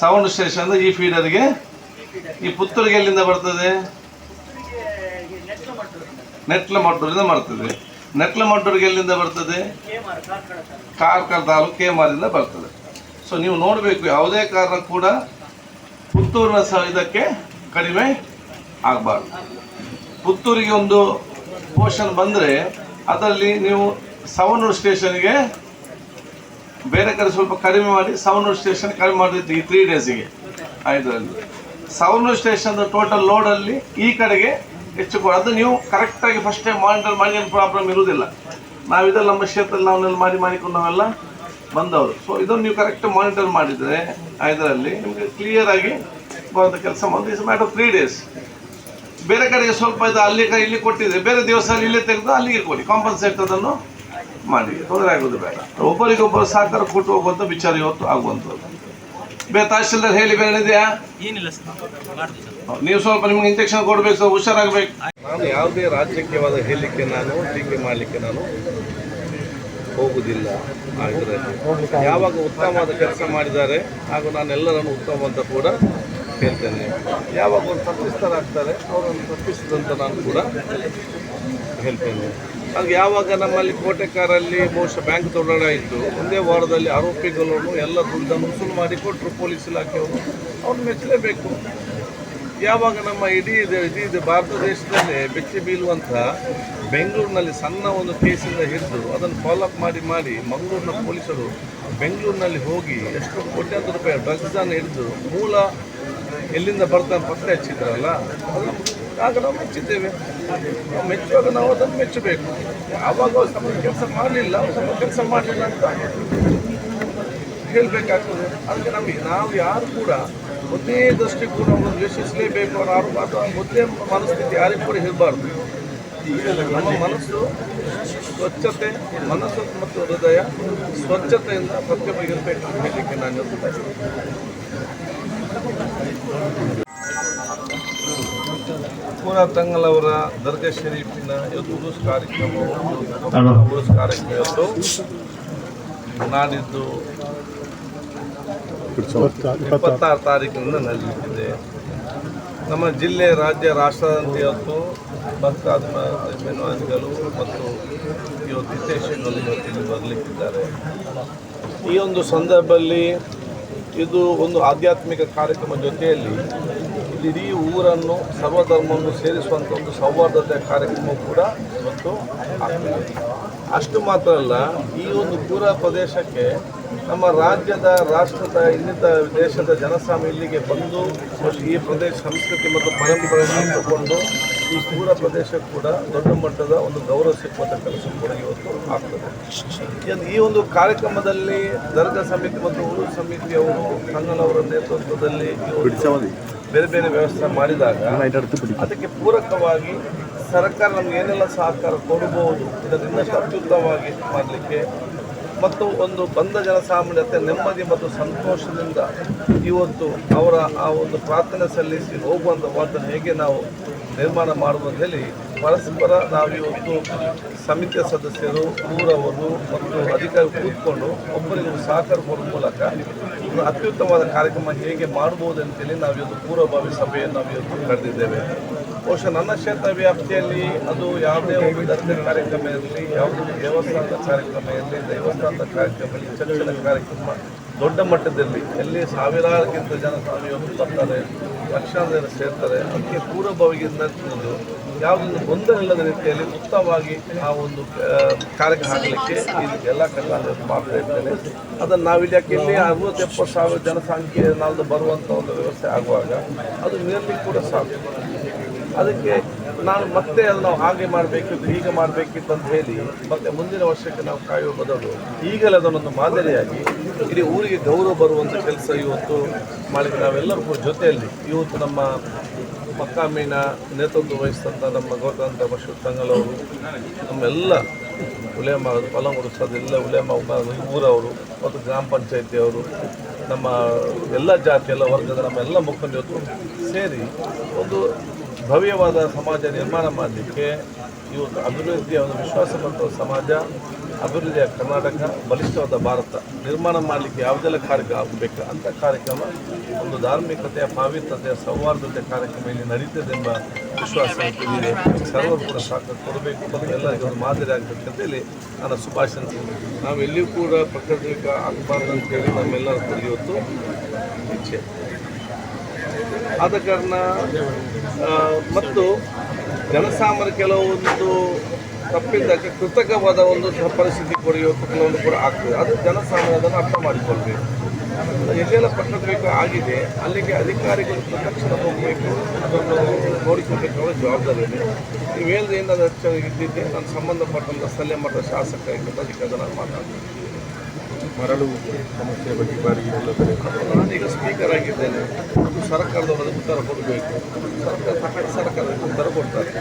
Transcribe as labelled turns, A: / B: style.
A: Sound station ಈ ಫೀಡರ್ಗೆ ಈ ಪುತ್ತೂರಿಗೆ ಎಲ್ಲಿಂದ ಬರ್ತದೆ? ನೆಟ್ಲ ಮಟ್ಟೂರಿಂದ ಬರ್ತದೆ ನೆಟ್ಲ ಮಟ್ಟೂರಿಗೆ ಎಲ್ಲಿಂದ ಬರ್ತದೆ? ಕಾರ್ಕಳ ತಾಲೂಕು ಕೇಮಾರಿಂದ ಬರ್ತದೆ. ಸೊ ನೀವು ನೋಡಬೇಕು, ಯಾವುದೇ ಕಾರಣ ಕೂಡ ಪುತ್ತೂರಿನ ಸಹ ಇದಕ್ಕೆ ಕಡಿಮೆ ಆಗಬಾರ್ದು. ಪುತ್ತೂರಿಗೆ ಒಂದು ಪೋರ್ಷನ್ ಬಂದರೆ, ಅದರಲ್ಲಿ ನೀವು ಸವಣೂರು ಸ್ಟೇಷನ್ಗೆ ಬೇರೆ ಕಡೆ ಸ್ವಲ್ಪ ಕಡಿಮೆ ಮಾಡಿ ಸವಣೂರು ಸ್ಟೇಷನ್ ಕಡಿಮೆ ಮಾಡಿದ್ವಿ ಈ ತ್ರೀ ಡೇಸಿಗೆ ಇದರಲ್ಲಿ ಸವಣೂರು ಸ್ಟೇಷನ್ ಟೋಟಲ್ ಲೋಡಲ್ಲಿ ಈ ಕಡೆಗೆ ಹೆಚ್ಚು ಅದು ನೀವು ಕರೆಕ್ಟಾಗಿ ಫಸ್ಟ್ ಟೈಮ್ ಮಾನಿಟರ್ ಮಾಡಿ ಏನು ಪ್ರಾಬ್ಲಮ್ ಇರುವುದಿಲ್ಲ. ನಾವಿದೆಲ್ಲ ನಮ್ಮ ಕ್ಷೇತ್ರದಲ್ಲಿ ನಾವನ್ನೆಲ್ಲ ಮಾಡಿ ಮಾಡಿಕೊಂಡು ನಾವೆಲ್ಲ ಬಂದವರು. ಸೊ ಇದನ್ನು ನೀವು ಕರೆಕ್ಟ್ ಮಾನಿಟರ್ ಮಾಡಿದರೆ ಇದರಲ್ಲಿ ನಿಮಗೆ ಕ್ಲಿಯರ್ ಆಗಿ ಬರುವಂಥ ಕೆಲಸ ಮಾಡಿ ಇಸ್ ಮ್ಯಾಟರ್ ತ್ರೀ ಡೇಸ್ ಬೇರೆ ಕಡೆಗೆ ಸ್ವಲ್ಪ ಇದು ಅಲ್ಲಿ ಇಲ್ಲಿ ಕೊಟ್ಟಿದೆ. ಬೇರೆ ದಿವಸ ಇಲ್ಲೇ ತೆಗೆದು ಅಲ್ಲಿಗೆ ಕೊಡಿ. ಕಾಂಪನ್ಸೇಟ್ ಅದನ್ನು ಮಾಡಿ ತೊಂದರೆ ಆಗೋದು ಬೇಡ. ಒಬ್ಬರಿಗೊಬ್ಬರು ಸಹಕಾರ ಕೊಟ್ಟು ಹೋಗುವಂಥ ವಿಚಾರ ಇವತ್ತು ಆಗುವಂಥದ್ದು. ಬೇರೆ ತಹಶೀಲ್ದಾರ್ ಹೇಳಿ ಬೇರೆ ಇದೆಯಾ
B: ಏನಿಲ್ಲ ಸರ್.
A: ನೀವು ಸ್ವಲ್ಪ ನಿಮ್ಗೆ ಇಂಜೆಕ್ಷನ್ ಕೊಡಬೇಕು ಸರ್ ಹುಷಾರಾಗಬೇಕು. ನಾನು ಯಾವುದೇ ರಾಜಕೀಯವಾದ ಹೇಳಲಿಕ್ಕೆ ನಾನು ಟೀಕೆ ಮಾಡಲಿಕ್ಕೆ ನಾನು ಹೋಗುವುದಿಲ್ಲ ಯಾವಾಗ ಉತ್ತಮವಾದ ಕೆಲಸ ಮಾಡಿದ್ದಾರೆ ಹಾಗೂ ನಾನು ಎಲ್ಲರನ್ನು ಉತ್ತಮ ಅಂತ ಕೂಡ ಹೇಳ್ತೇನೆ. ಯಾವಾಗ ಒಂದು ತಪ್ಪಿಸ್ತಾರಾಗ್ತಾರೆ ಅವರನ್ನು ತಪ್ಪಿಸಿದಂತ ನಾನು ಕೂಡ ಹೇಳ್ತೇನೆ. ಹಾಗೆ ಯಾವಾಗ ನಮ್ಮಲ್ಲಿ ಕೋಟೆಕಾರಲ್ಲಿ ಬಹುಶಃ ಬ್ಯಾಂಕ್ ದೊಡ್ಡ ಇತ್ತು, ಒಂದೇ ವಾರದಲ್ಲಿ ಆರೋಪಿಗಳನ್ನು ಎಲ್ಲ ದುಡ್ಡನ್ನು ವಸೂಲು ಮಾಡಿ ಕೊಟ್ಟರು ಪೊಲೀಸ್ ಇಲಾಖೆಯವರು. ಅವ್ರನ್ನ ಮೆಚ್ಚಲೇಬೇಕು. ಯಾವಾಗ ನಮ್ಮ ಇಡೀ ಇಡೀ ಭಾರತ ದೇಶದಲ್ಲೇ ಬೆಚ್ಚಿ ಬೀಳುವಂಥ ಬೆಂಗಳೂರಿನಲ್ಲಿ ಸಣ್ಣ ಒಂದು ಕೇಸಿಂದ ಹಿಡಿದು ಅದನ್ನು ಫಾಲೋಅಪ್ ಮಾಡಿ ಮಾಡಿ ಮಂಗಳೂರಿನ ಪೊಲೀಸರು ಬೆಂಗಳೂರಿನಲ್ಲಿ ಹೋಗಿ ಎಷ್ಟು ಕೋಟ್ಯಾಂತರ ರೂಪಾಯಿ ಡ್ರಗ್ಸನ್ನು ಹಿಡಿದು ಮೂಲ ಎಲ್ಲಿಂದ ಬರ್ತಾನೆ ಪತ್ತೆ ಹಚ್ಚಿದ್ರಲ್ಲ ಅದನ್ನು ಆಗ ನಾವು ಮೆಚ್ಚಿದ್ದೇವೆ. ನಾವು ಮೆಚ್ಚುವಾಗ ನಾವು ಅದನ್ನು ಮೆಚ್ಚಬೇಕು. ಯಾವಾಗ ಅವ್ರು ಕೆಲಸ ಮಾಡಲಿಲ್ಲ ಕೆಲಸ ಮಾಡಲಿಲ್ಲ ಅಂತ ಹೇಳಬೇಕಾಗ್ತದೆ. ಅದಕ್ಕೆ ನಮಗೆ, ನಾವು ಯಾರು ಕೂಡ ಒಂದೇ ದೃಷ್ಟಿಕೋನವನ್ನು ಯೋಚಿಸಲೇಬೇಕು ಅನ್ನೋ ಆರೋಪ ಅಥವಾ ಒಂದೇ ಮನಸ್ಥಿತಿ ಯಾರಿಗೂ ಕೂಡ ಹೇಳಬಾರ್ದು ನಮ್ಮ ಮನಸ್ಸು ಸ್ವಚ್ಛತೆ, ಮನಸ್ಸು ಮತ್ತು ಹೃದಯ ಸ್ವಚ್ಛತೆಯಿಂದ ಪ್ರತಿಯೊಬ್ಬರಿಗಿರಬೇಕು ಅಂತ ಹೇಳಲಿಕ್ಕೆ ನಾನು ಬಯಸ್ತೇನೆ. ಪೂರಾ ತಂಗಲ್ ಅವರ ದರ್ಗಾ ಶರೀಫಿನ ಇವತ್ತು ಉರುಸ್ ಕಾರ್ಯಕ್ರಮ ಉರುಸ್ ಕಾರ್ಯಕ್ರಮ ಇವತ್ತು ನಾಡಿದ್ದು ಇಪ್ಪತ್ತಾರು ತಾರೀಕಿನಿಂದ ನಡೆಯುತ್ತಿದೆ. ನಮ್ಮ ಜಿಲ್ಲೆ ರಾಜ್ಯ ರಾಷ್ಟ್ರದಂತೆ ಇವತ್ತು ಭಕ್ತಾದ ಮೆನುವಾದಿಗಳು ಮತ್ತು ಇವತ್ತು ಹಿತೈಷಿಗಳು ಇವತ್ತಿಲ್ಲಿ ಬರಲಿಕ್ಕಿದ್ದಾರೆ. ಈ ಒಂದು ಸಂದರ್ಭದಲ್ಲಿ ಇದು ಒಂದು ಆಧ್ಯಾತ್ಮಿಕ ಕಾರ್ಯಕ್ರಮ ಜೊತೆಯಲ್ಲಿ ಇಡೀ ಊರನ್ನು ಸರ್ವಧರ್ಮವನ್ನು ಸೇರಿಸುವಂಥ ಒಂದು ಸೌಹಾರ್ದತೆ ಕಾರ್ಯಕ್ರಮ ಕೂಡ ಇವತ್ತು ಅಷ್ಟು ಮಾತ್ರ ಅಲ್ಲ, ಈ ಒಂದು ಪೂರ ಪ್ರದೇಶಕ್ಕೆ ನಮ್ಮ ರಾಜ್ಯದ, ರಾಷ್ಟ್ರದ ಇನ್ನಿತ ದೇಶದ ಜನಸಾಮಿ ಇಲ್ಲಿಗೆ ಬಂದು ಈ ಪ್ರದೇಶ ಸಂಸ್ಕೃತಿ ಮತ್ತು ಪರಂಪರೆಯನ್ನು ತಗೊಂಡು ಈ ಪೂರ ಪ್ರದೇಶ ಕೂಡ ದೊಡ್ಡ ಮಟ್ಟದ ಒಂದು ಗೌರವ ಸಿಕ್ಕುವಂಥ ಕೆಲಸ ಕೂಡ ಇವತ್ತು ಆಗ್ತದೆ. ಈ- ಒಂದು ಕಾರ್ಯಕ್ರಮದಲ್ಲಿ ದರ್ಗಾ ಸಮಿತಿ ಮತ್ತು ಉರು ಸಮಿತಿಯವರು ಕಂಗನವರ ನೇತೃತ್ವದಲ್ಲಿ ಬೇರೆ ಬೇರೆ ವ್ಯವಸ್ಥೆ ಮಾಡಿದಾಗ ಅದಕ್ಕೆ ಪೂರಕವಾಗಿ ಸರ್ಕಾರ ನಮ್ಗೆ ಏನೆಲ್ಲ ಸಹಕಾರ ಕೊಡಬಹುದು ಇದರಿಂದ ಅತ್ಯುತ್ತಮವಾಗಿ ಮಾಡಲಿಕ್ಕೆ ಮತ್ತು ಒಂದು ಬಂದ ಜನಸಾಮಾನ್ಯತೆ ನೆಮ್ಮದಿ ಮತ್ತು ಸಂತೋಷದಿಂದ ಇವತ್ತು ಅವರ ಆ ಒಂದು ಪ್ರಾರ್ಥನೆ ಸಲ್ಲಿಸಿ ಹೋಗುವಂಥ ವಾತಾವರಣ ಹೇಗೆ ನಾವು ನಿರ್ಮಾಣ ಮಾಡುವುದು ಹೇಳಿ ಪರಸ್ಪರ ನಾವು ಇವತ್ತು ಸಮಿತಿಯ ಸದಸ್ಯರು ಊರವರು ಮತ್ತು ಅಧಿಕಾರಿ ಕೂತ್ಕೊಂಡು ಒಬ್ಬರಿಗೂ ಸಹಕಾರ ಕೊಡುವ ಮೂಲಕ ಒಂದು ಅತ್ಯುತ್ತಮವಾದ ಕಾರ್ಯಕ್ರಮ ಹೇಗೆ ಮಾಡ್ಬೋದು ಅಂತೇಳಿ ನಾವಿವತ್ತು ಪೂರ್ವಭಾವಿ ಸಭೆಯನ್ನು ನಾವು ಇವತ್ತು ಕರೆದಿದ್ದೇವೆ. ಬಹುಶಃ ನನ್ನ ಕ್ಷೇತ್ರ ವ್ಯಾಪ್ತಿಯಲ್ಲಿ ಅದು ಯಾವುದೇ ಒಂದು ಕಾರ್ಯಕ್ರಮ ಇರಲಿ ಯಾವುದೇ ದೇವಸ್ಥಾನದ ಕಾರ್ಯಕ್ರಮ ಇರಲಿ ದೇವಸ್ಥಾನದ ಕಾರ್ಯಕ್ರಮ ಇರಲಿ ಚರ್ಚಿನ ಕಾರ್ಯಕ್ರಮ ದೊಡ್ಡ ಮಟ್ಟದಲ್ಲಿ ಎಲ್ಲಿ ಸಾವಿರಾರಕ್ಕಿಂತ ಜನ ಸ್ವಾಮಿಯವರು ಬರ್ತಾರೆ, ಲಕ್ಷಾಂತರ ಜನ ಸೇರ್ತಾರೆ, ಅದಕ್ಕೆ ಪೂರ್ವಭಾವಿಯಿಂದ ತಿಳಿದು ಗೊಂದಲ ಇಲ್ಲದ ರೀತಿಯಲ್ಲಿ ಉತ್ತಮವಾಗಿ ಆ ಒಂದು ಕಾರ್ಯಕ್ಕೆ ಹಾಕಲಿಕ್ಕೆ ಎಲ್ಲ ಕಲ್ಯಾಣ ಮಾಡ್ತಾ ಇದ್ದೇನೆ ಅದನ್ನು ನಾವಿಲ್ಲಿ ಯಾಕೆ ಇಲ್ಲಿ ಅರವತ್ತು ಎಪ್ಪತ್ತು ಸಾವಿರ ಜನಸಂಖ್ಯೆ ನಾಲ್ದು ಬರುವಂಥ ಒಂದು ವ್ಯವಸ್ಥೆ ಆಗುವಾಗ ಅದು ಮೇಲ್ಲಿ ಕೂಡ ಸಾಧ್ಯ ಅದಕ್ಕೆ ನಾನು ಮತ್ತೆ ಅಲ್ಲಿ ನಾವು ಹಾಗೆ ಮಾಡಬೇಕಿತ್ತು, ಹೀಗೆ ಮಾಡಬೇಕಿತ್ತು ಅಂತ ಹೇಳಿ ಮತ್ತೆ ಮುಂದಿನ ವರ್ಷಕ್ಕೆ ನಾವು ಕಾಯುವ ಬದಲು ಈಗಲೇ ಅದನ್ನೊಂದು ಮಾದರಿಯಾಗಿ ಇಡೀ ಊರಿಗೆ ಗೌರವ ಬರುವಂಥ ಕೆಲಸ ಇವತ್ತು ಮಾಡಿ ನಾವೆಲ್ಲರೂ ಜೊತೆಯಲ್ಲಿ ಇವತ್ತು ನಮ್ಮ ಮಕ್ಕಾಮೀನ ನೇತೃತ್ವ ವಹಿಸಿದಂಥ ನಮ್ಮ ಗೌತಂತ ಬಶೀರ್ ತಂಗಲವರು ನಮ್ಮೆಲ್ಲ ಉಲೇಮ ಪಲಂಗುರು ಎಲ್ಲ ಉಲೇಮ ಊರವರು, ಮತ್ತು ಗ್ರಾಮ ಪಂಚಾಯತಿಯವರು ನಮ್ಮ ಎಲ್ಲ ಜಾತಿ, ಎಲ್ಲ ವರ್ಗದ ನಮ್ಮ ಎಲ್ಲ ಮುಖಂಡ ಇವತ್ತು ಸೇರಿ ಒಂದು ಭವ್ಯವಾದ ಸಮಾಜ ನಿರ್ಮಾಣ ಮಾಡಲಿಕ್ಕೆ ಇವತ್ತು ಅಭಿವೃದ್ಧಿಯ ಒಂದು ವಿಶ್ವಾಸ ಸಮಾಜ, ಅಭಿವೃದ್ಧಿಯ ಕರ್ನಾಟಕ, ಬಲಿಷ್ಠವಾದ ಭಾರತ. ನಿರ್ಮಾಣ ಮಾಡಲಿಕ್ಕೆ ಯಾವುದೆಲ್ಲ ಕಾರ್ಯಕ್ರಮ ಆಗಬೇಕು ಅಂತ ಕಾರ್ಯಕ್ರಮ ಒಂದು ಧಾರ್ಮಿಕತೆಯ ಪಾವಿತ್ರತೆಯ ಸೌಹಾರ್ದತೆ ಕಾರ್ಯಕ್ರಮ ಇಲ್ಲಿ ನಡೀತದೆ ಎಂಬ ವಿಶ್ವಾಸ ಇದೆ ಸರ್ವರು ಕೂಡ ಸಾಕಷ್ಟು ಕೊಡಬೇಕು ಎಲ್ಲ ಒಂದು ಮಾದರಿ ಆಗಬೇಕು ಅಂತೇಳಿ ನನ್ನ ಶುಭಾಶಯ ನಾವು ಎಲ್ಲಿಯೂ ಕೂಡ ಪ್ರಕೃತಿ ಆಗಬಾರ್ದು ಅಂತೇಳಿ ನಮ್ಮೆಲ್ಲರ ಇವತ್ತು ಇಚ್ಛೆ ಆದ ಕಾರಣ ಮತ್ತು ಜನಸಾಮಾನ್ಯ ಕೆಲವೊಂದು ತಪ್ಪಿದ್ದಕ್ಕೆ ಕೃತಕವಾದ ಒಂದು ಪರಿಸ್ಥಿತಿ ಕೂಡ ಕೆಲವೊಂದು ಕೂಡ ಆಗ್ತದೆ ಅದು ಜನಸಾಮಾನ್ಯ ಅದನ್ನು ಅರ್ಥ ಮಾಡಿಕೊಳ್ಬೇಕು ಎಲ್ಲೆಲ್ಲ ಪ್ರಕೃತಿ ಆಗಿದೆ. ಅಲ್ಲಿಗೆ ಅಧಿಕಾರಿಗಳು ತಕ್ಷಣ ಹೋಗಬೇಕು. ಅದನ್ನು ನೋಡಿಕೊಳ್ಬೇಕಾದ ಜವಾಬ್ದಾರಿ ಇದೆ. ನೀವು ಏನಾದರೂ ಹೆಚ್ಚಾಗಿ ಹೆಚ್ಚು ಇದ್ದಿದ್ದೆ? ನಾನು ಸಂಬಂಧಪಟ್ಟಂಥ ಸ್ಥಳೀಯ ಮಟ್ಟದ ಶಾಸಕರಿಗೆ ಅದಕ್ಕೆ ನಾನು ಮಾತಾಡ್ತೀನಿ
C: ಮರಳು ಸಮಸ್ಯೆ ಬಗ್ಗೆ ಬಾರಿ
A: ನಾನೀಗ ಸ್ಪೀಕರ್ ಆಗಿದ್ದೇನೆ. ಸರ್ಕಾರದವರು ಉತ್ತರ ಕೊಡಬೇಕು. ಸರ್ಕಾರ ಸರ್ಕಾರ ಉತ್ತರ ಕೊಡ್ತಾರೆ.